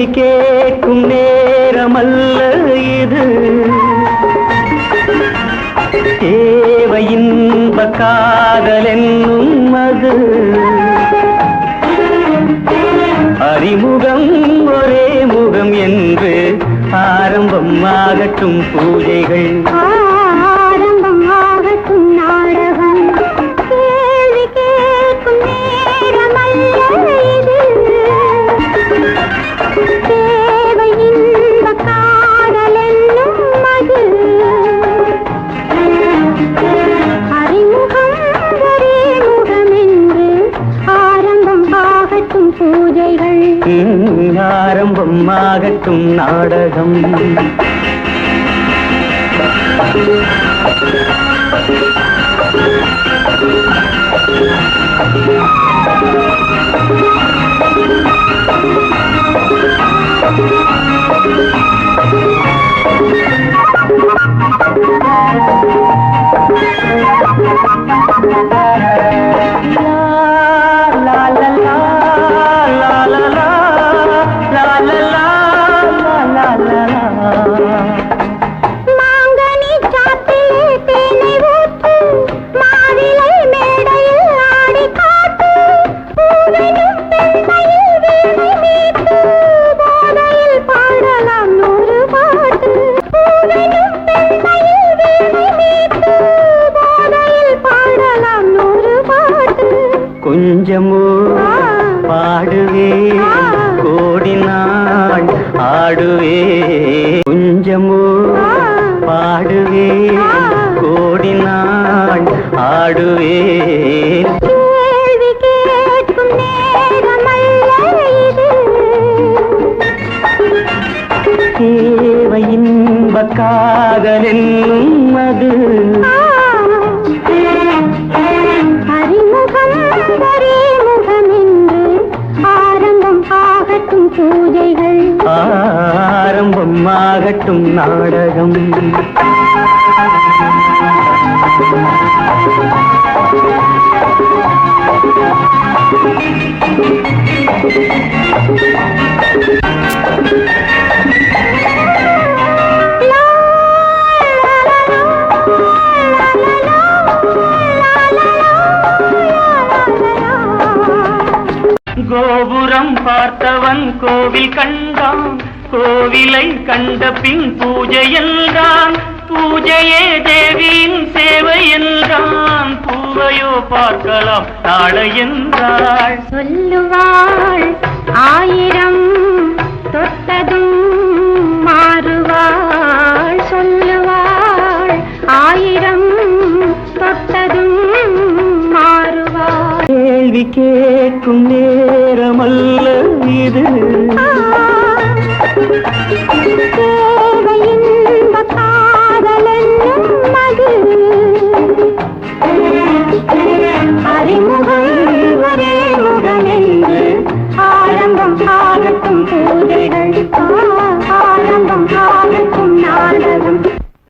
கேள்வி கேட்கும் நேரமல்ல இது. தேவை காதல் என்னும் அது. அறிமுகம் ஒரே முகம் என்று ஆரம்பம் ஆகட்டும் பூஜைகள். பூஜைகள். ம், ஆரம்பம் ஆகட்டும் நாடகம். கொஞ்சமோ பாடுவே கோடி நாள் ஆடுவே. கொஞ்சமோ பாடுவே கோடி நாள் ஆடுவே. கேள்வி கேட்கும் நேரமல்ல இது. தேவை இன்ப காதல் என்னும் அது. ஆரம்பம் ஆகட்டும் நாடகம். கோபுரம் பார்த்தவன் கோவில் கண்டான். கோவிலை கண்ட பின் பூஜை என்றான். பூஜையே தேவியின் சேவை என்றான். பூவையோ பார்க்கலாம் நாளை என்றாள். சொல்லுவாள் ஆயிரம் தொட்டதும் மாறுவாள். சொல்லுவாள் ஆயிரம் தொட்டதும் மாறுவாள். கேள்வி கேட்கும் நேரமல்ல இது. கேள்வி